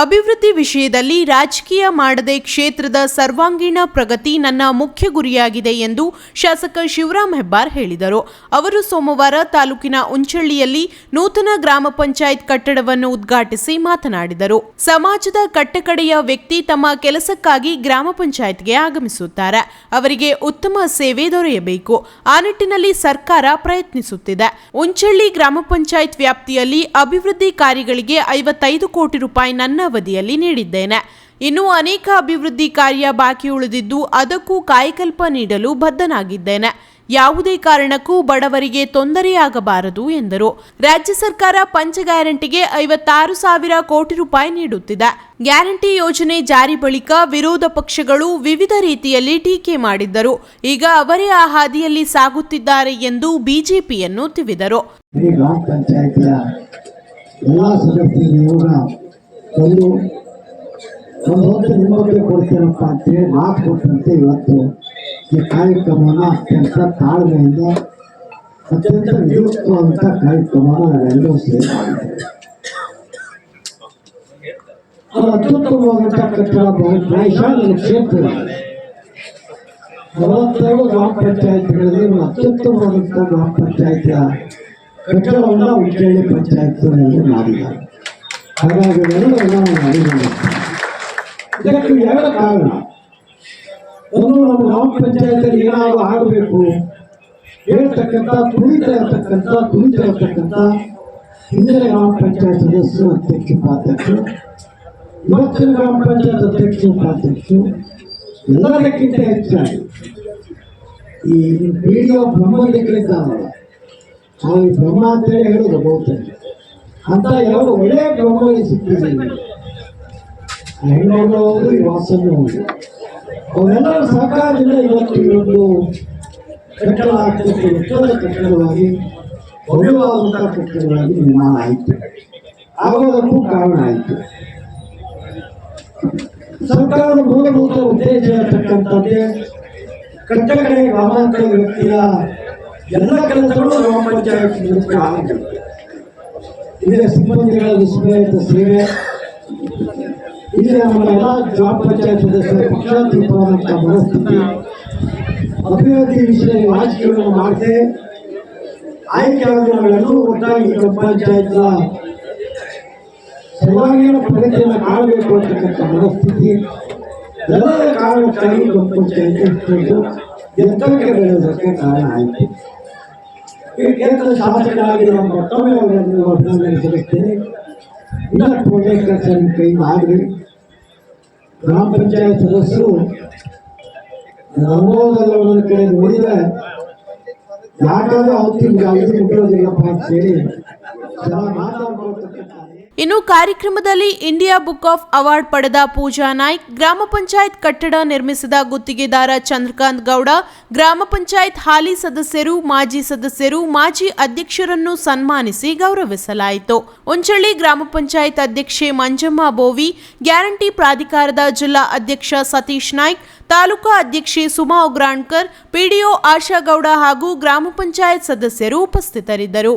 ಅಭಿವೃದ್ಧಿ ವಿಷಯದಲ್ಲಿ ರಾಜಕೀಯ ಮಾಡದೆ ಕ್ಷೇತ್ರದ ಸರ್ವಾಂಗೀಣ ಪ್ರಗತಿ ನನ್ನ ಮುಖ್ಯ ಗುರಿಯಾಗಿದೆ ಎಂದು ಶಾಸಕ ಶಿವರಾಮ್ ಹೆಬ್ಬಾರ್ ಹೇಳಿದರು. ಅವರು ಸೋಮವಾರ ತಾಲೂಕಿನ ಉಂಚಳ್ಳಿಯಲ್ಲಿ ನೂತನ ಗ್ರಾಮ ಪಂಚಾಯತ್ ಕಟ್ಟಡವನ್ನು ಉದ್ಘಾಟಿಸಿ ಮಾತನಾಡಿದರು. ಸಮಾಜದ ಕಟ್ಟಕಡೆಯ ವ್ಯಕ್ತಿ ತಮ್ಮ ಕೆಲಸಕ್ಕಾಗಿ ಗ್ರಾಮ ಪಂಚಾಯತ್ಗೆ ಆಗಮಿಸುತ್ತಾರೆ. ಅವರಿಗೆ ಉತ್ತಮ ಸೇವೆ ದೊರೆಯಬೇಕು. ಆ ನಿಟ್ಟಿನಲ್ಲಿ ಸರ್ಕಾರ ಪ್ರಯತ್ನಿಸುತ್ತಿದೆ. ಉಂಚಳ್ಳಿ ಗ್ರಾಮ ಪಂಚಾಯತ್ ವ್ಯಾಪ್ತಿಯಲ್ಲಿ ಅಭಿವೃದ್ಧಿ ಕಾರ್ಯಗಳಿಗೆ ಐವತ್ತೈದು ಕೋಟಿ ರೂಪಾಯಿ ನನ್ನ ಅವಧಿಯಲ್ಲಿ ನೀಡಿದ್ದೇನೆ. ಇನ್ನೂ ಅನೇಕ ಅಭಿವೃದ್ಧಿ ಕಾರ್ಯ ಬಾಕಿ ಉಳಿದಿದ್ದು ಅದಕ್ಕೂ ಕಾಯಕಲ್ಪ ನೀಡಲು ಬದ್ಧನಾಗಿದ್ದೇನೆ. ಯಾವುದೇ ಕಾರಣಕ್ಕೂ ಬಡವರಿಗೆ ತೊಂದರೆಯಾಗಬಾರದು ಎಂದರು. ರಾಜ್ಯ ಸರ್ಕಾರ ಪಂಚ ಗ್ಯಾರಂಟಿಗೆ ಐವತ್ತಾರು ಸಾವಿರ ಕೋಟಿ ರೂಪಾಯಿ ನೀಡುತ್ತಿದೆ. ಗ್ಯಾರಂಟಿ ಯೋಜನೆ ಜಾರಿ ಬಳಿಕ ವಿರೋಧ ಪಕ್ಷಗಳು ವಿವಿಧ ರೀತಿಯಲ್ಲಿ ಟೀಕೆ ಮಾಡಿದ್ದರು. ಈಗ ಅವರೇ ಆ ಹಾದಿಯಲ್ಲಿ ಸಾಗುತ್ತಿದ್ದಾರೆ ಎಂದು ಬಿಜೆಪಿಯನ್ನು ತಿವಿದರು. ಒಂದು ಒಂದು ಹೊತ್ತು ನಿಮಗೆ ಅಂತೇಳಿ ಮಾತು ಕೊಟ್ಟಂತೆ ಇವತ್ತು. ಈ ಕಾರ್ಯಕ್ರಮವನ್ನು ಅತ್ಯಂತ ತಾಳ್ಮೆಯಿಂದ, ಅತ್ಯಂತ ನಿಯುಕ್ತವಾದಂಥ ಕಾರ್ಯಕ್ರಮವನ್ನು ನಾವೆಲ್ಲರೂ ಸೇರಿ ಮಾಡಿದ್ದೇವೆ ಅತ್ಯುತ್ತಮವಾದಂಥ ಕಟ್ಟಡ ಪ್ರಾಯಶಃ ನನ್ನ ಕ್ಷೇತ್ರ. ನಲವತ್ತೆರಡು ಗ್ರಾಮ ಪಂಚಾಯತ್ಗಳಲ್ಲಿ ಅತ್ಯುತ್ತಮವಾದಂಥ ಗ್ರಾಮ ಪಂಚಾಯತಿಯ ಕಟ್ಟಡವನ್ನು ಉಜ್ಜಳ್ಳಿ ಪಂಚಾಯತ್ನಲ್ಲಿ ಮಾಡಿದ್ದಾರೆ. ಹಾಗಾಗಿ ನಾನು ನಾವು ಮಾಡಿದ್ದೇವೆ ಇದಕ್ಕೆ ಎರಡು ಕಾರಣ? ಒಂದು ನಮ್ಮ ಗ್ರಾಮ ಪಂಚಾಯತಲ್ಲಿ ಏನಾದರೂ ಆಗಬೇಕು. ಹೇಳ್ತಕ್ಕಂಥ ತುಳಿತ ಇರತಕ್ಕಂಥ ತುಳಿತ ಇರತಕ್ಕಂಥ ಹಿಂದಿನ ಗ್ರಾಮ ಪಂಚಾಯತ್ ಸದಸ್ಯರು ಅಧ್ಯಕ್ಷ ಉಪಾಧ್ಯಕ್ಷರು, ಇವತ್ತಿನ ಗ್ರಾಮ ಪಂಚಾಯತ್ ಅಧ್ಯಕ್ಷ ಉಪಾಧ್ಯಕ್ಷರು, ಎಲ್ಲದಕ್ಕಿಂತ ಹೆಚ್ಚಾಗಿ ಈ ಬ್ರಹ್ಮಲಿಗಳಿದ್ದಾವಲ್ಲ ನಾವು ಈ ಬ್ರಹ್ಮ ಅಂತೇಳಿ ಹೇಳೋದು ಬಹುತೇಕ. ಅಂತ ಎರಡು ಒಳ್ಳೆಯ ಬ್ರಹ್ಮಗಳು ಸಿಕ್ಕಿದ್ದೀವಿ ಹೆಣ್ಣು ಈ ವಾಸನೆ ಹೌದು ಅವರೆಲ್ಲರ ಸಹಕಾರದಿಂದ ಇವತ್ತು ಒಂದು ಕಟ್ಟಡ ಆಗ್ತದೆ ಉತ್ತಮ ಕಟ್ಟಡವಾಗಿ ಭವ್ಯವಾದಂತಹ ಕಟ್ಟಡವಾಗಿ ನಿರ್ಮಾಣ ಆಯಿತು. ಆಗೋದಕ್ಕೂ ಕಾರಣ ಆಯಿತು. ಸರ್ಕಾರದ ಮೂಲಭೂತ ಉದ್ದೇಶ ಇರತಕ್ಕಂಥದ್ದೇ ಕಟ್ಟಕಡೆ ಗ್ರಾಮಾಂತರ ವ್ಯಕ್ತಿಯ ಎಲ್ಲ ಕೆಲಸಗಳು ಗ್ರಾಮ ಪಂಚಾಯತ್ ಮೂಲಕ ಆಗಬೇಕು ಸಿಬ್ಬಂದಿಗಳಲ್ಲಿ ಸಿಬ್ಬಂದಿಗಳ ವಿಸ್ಮಯದ ಸೇವೆ. ಇಲ್ಲಿ ನಮ್ಮ ಎಲ್ಲ ಗ್ರಾಮ ಪಂಚಾಯತ್ ಸದಸ್ಯರ ಪಕ್ಷಾತೀತವಾದಂಥ ಮನಸ್ಥಿತಿ. ಅಭಿವೃದ್ಧಿ ವಿಷಯ ರಾಜಕೀಯವನ್ನು ಮಾಡದೆ ಆಯ್ಕೆಯಾದ ನಾವೆಲ್ಲರೂ ಒಟ್ಟಾಗಿ ಗ್ರಾಮ ಪಂಚಾಯತ್ ಸರ್ವಾಂಗೀಣ ಪ್ರಗತಿಯನ್ನು ಕಾಣಬೇಕು ಅಂತಕ್ಕಂಥ ಮನಸ್ಥಿತಿ. ಎಲ್ಲರ ಕಾರಣಕ್ಕಾಗಿ ಗ್ರಾಮ ಪಂಚಾಯತ್ ಎಂತ ಬೆಳೆಯೋದಕ್ಕೆ ಕಾರಣ ಆಯಿತು. ಈ ಮತ್ತೊಮ್ಮೆ ಗ್ರಾಮ ಪಂಚಾಯತ್ ಸದಸ್ಯರು ಅನುಭವದಲ್ಲಿ ಒಂದೊಂದು ಕಡೆ ನೋಡಿದ್ರೆ ಯಾಕಾದ್ರೂ ಅವತ್ತಿನ ಐದು ಮುಗಿಯೋದಿಲ್ಲಪ್ಪ ಅಂತ ಹೇಳಿ ಜನ ಮಾತಾಡ್ಕೊಳ್ತಕ್ಕಂಥ ಇನ್ನು ಕಾರ್ಯಕ್ರಮದಲ್ಲಿ ಇಂಡಿಯಾ ಬುಕ್ ಆಫ್ ಅವಾರ್ಡ್ ಪಡೆದ ಪೂಜಾ ನಾಯ್ಕ್, ಗ್ರಾಮ ಪಂಚಾಯತ್ ಕಟ್ಟಡ ನಿರ್ಮಿಸಿದ ಗುತ್ತಿಗೆದಾರ ಚಂದ್ರಕಾಂತ್ ಗೌಡ, ಗ್ರಾಮ ಪಂಚಾಯತ್ ಹಾಲಿ ಸದಸ್ಯರು, ಮಾಜಿ ಸದಸ್ಯರು, ಮಾಜಿ ಅಧ್ಯಕ್ಷರನ್ನು ಸನ್ಮಾನಿಸಿ ಗೌರವಿಸಲಾಯಿತು. ಉಂಚಳ್ಳಿ ಗ್ರಾಮ ಪಂಚಾಯತ್ ಅಧ್ಯಕ್ಷೆ ಮಂಜಮ್ಮ ಬೋವಿ, ಗ್ಯಾರಂಟಿ ಪ್ರಾಧಿಕಾರದ ಜಿಲ್ಲಾ ಅಧ್ಯಕ್ಷ ಸತೀಶ್ ನಾಯ್ಕ್, ತಾಲೂಕಾ ಅಧ್ಯಕ್ಷೆ ಸುಮಾ ಉಗ್ರಾಣ್ಕರ್ ಪಿಡಿಒ ಆಶಾ ಗೌಡ ಹಾಗೂ ಗ್ರಾಮ ಪಂಚಾಯತ್ ಸದಸ್ಯರು ಉಪಸ್ಥಿತರಿದ್ದರು.